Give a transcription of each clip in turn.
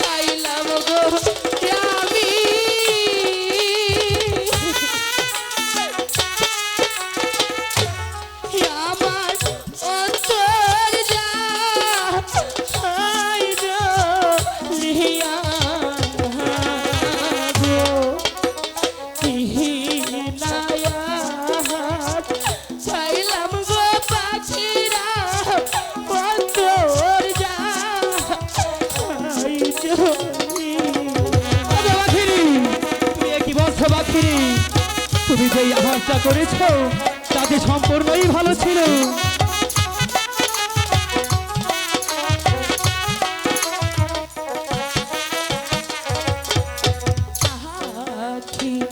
নাইলাম গো। করেছ তাতে সম্পূর্ণই ভালো ছিল। keep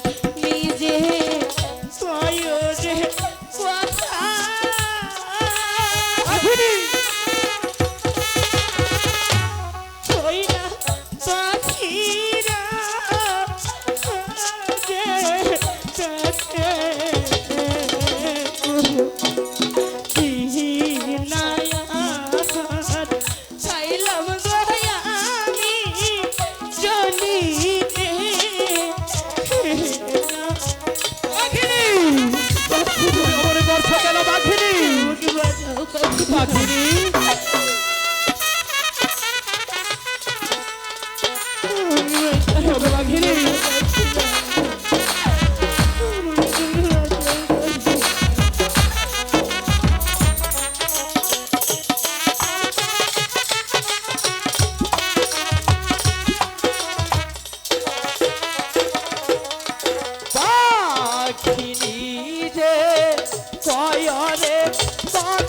রে বাঁচ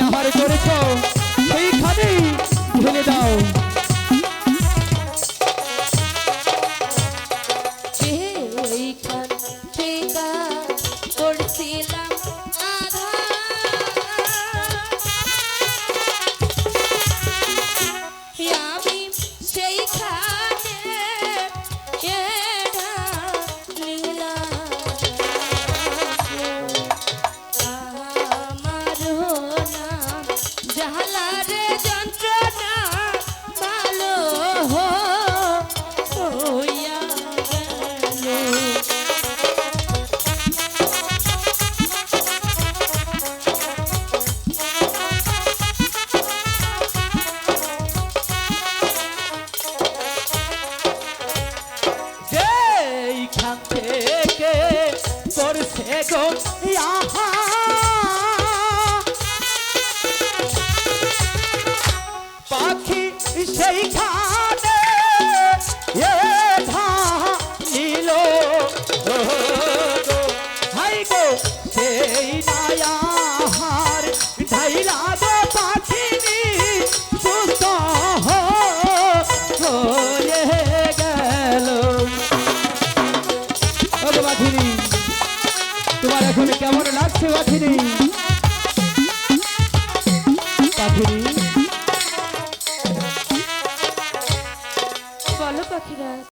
i Yeah, Harry Corico. Let's go. কেমন লাগছে পাখিরি? পাখিরি? বলো পাখিরা।